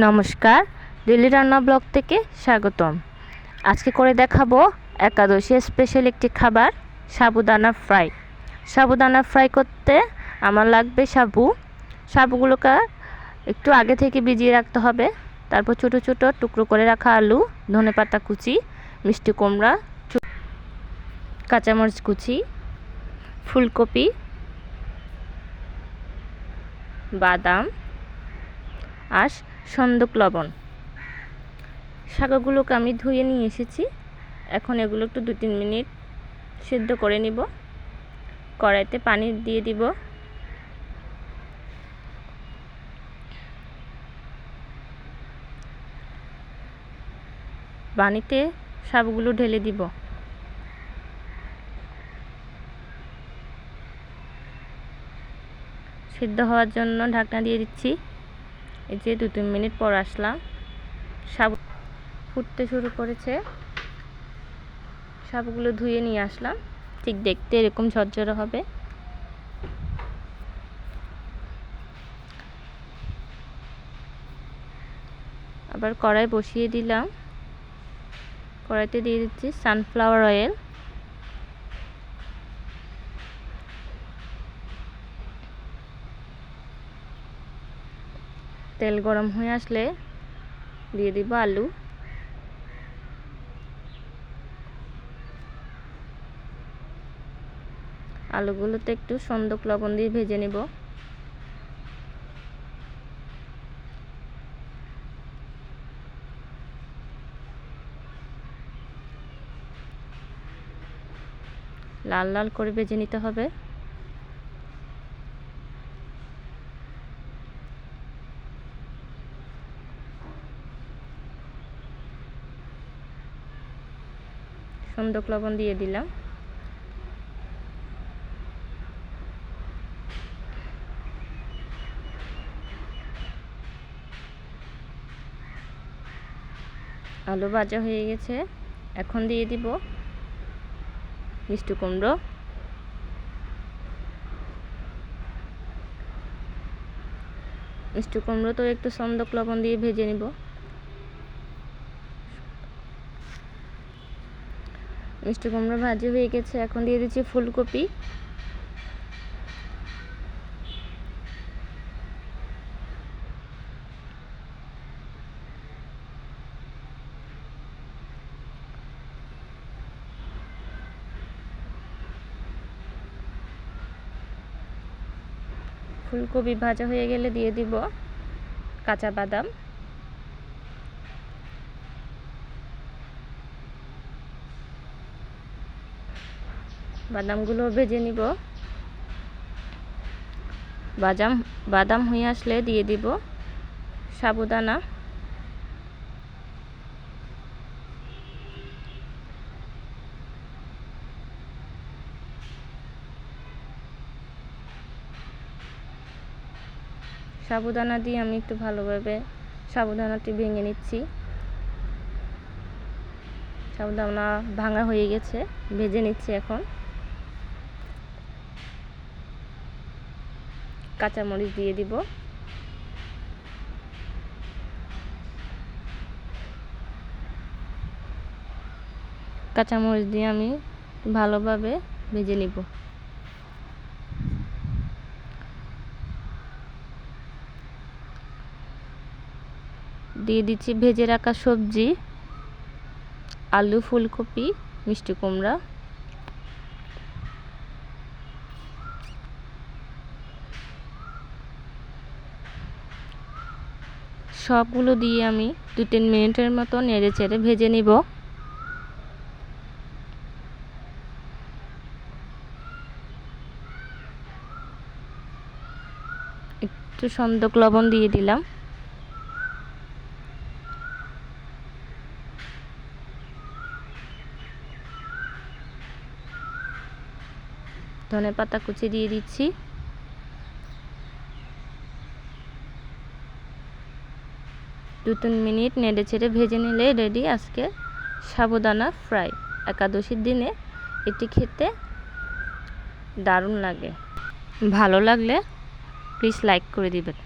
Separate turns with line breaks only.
নমস্কার, দিল্লি রান্না ব্লগ থেকে স্বাগতম। আজকে করে দেখাবো একাদশী স্পেশাল একটি খাবার, সাবুদানা ফ্রাই সাবুদানা ফ্রাই করতে আমার লাগবে সাবু। সাবুগুলোকে একটু আগে থেকে ভিজিয়ে রাখতে হবে। তারপর ছোট ছোট টুকরো করে রাখা আলু ধনেপাতা কুচি, মিষ্টি কুমড়া কাঁচামরিচ কুচি, ফুলকপি, বাদাম, আর সন্দক লবণ। শাকগুলোকে আমি ধুয়ে নিয়ে এসেছি। এখন এগুলো একটু দু তিন মিনিট সিদ্ধ করে নিব। কড়াইতে পানি দিয়ে দিব। পানিতে শাকগুলো ঢেলে দিব। সিদ্ধ হওয়ার জন্য ঢাকনা দিয়ে দিচ্ছি। এই যে দু তিন মিনিট পর আসলাম। সাবু ফুটতে শুরু করেছে। সাবুগুলো ধুয়ে নিয়ে আসলাম। ঠিক দেখতে এরকম ঝরঝরে হবে। আবার কড়াই বসিয়ে দিলাম। কড়াইতে দিয়ে দিচ্ছি সানফ্লাওয়ার অয়েল তেল গরম হয়ে আসলে দিয়ে দিব আলু। আলুগুলোতে একটু সন্দক লবণ দিয়ে ভেজে নেব। লাল লাল করে ভেজে নিতে হবে। সন্দক লবণ দিয়ে দিলাম। আলু ভাজা হয়ে গেছে। এখন দিয়ে দিব মিষ্টি কুমড়ো। মিষ্টি কুমড়ো তো একটু সন্দক লবণ দিয়ে ভেজে নিব। মিষ্টি কুমড়ো ভাজি হয়ে গেছে। এখন দিয়ে দিচ্ছি ফুলকপি। ফুলকপি ভাজা হয়ে গেলে দিয়ে দিব কাঁচা বাদাম। বাদামগুলো ভেজে নিব। বাদাম বাদাম হয়ে আসলে দিয়ে দিব সাবুদানা। সাবুদানা দিয়ে আমি একটু ভালোভাবে সাবুদানাটি ভেঙে নিচ্ছি। সাবুদানা ভাঙা হয়ে গেছে, ভেজে নিচ্ছি এখন। কাঁচামরিচ দিয়ে দিব। কাঁচামরিচ দিয়ে আমি ভালোভাবে ভেজে নিব। দিয়ে দিচ্ছি ভেজে রাখা সবজি, আলু, ফুলকপি, মিষ্টি কুমড়া। সবগুলো দিয়ে আমি দু তিন মিনিটের মতো নেড়ে চেড়ে ভেজে নিব। একটু সন্দক লবণ দিয়ে দিলাম। ধনে পাতা কুচি দিয়ে দিচ্ছি। দু তিন মিনিট নেড়ে চেড়ে ভেজে নিলে রেডি আজকে সাবুদানা ফ্রাই একাদশীর দিনে এটি খেতে দারুণ লাগে। ভালো লাগলে প্লিজ লাইক করে দিবেন।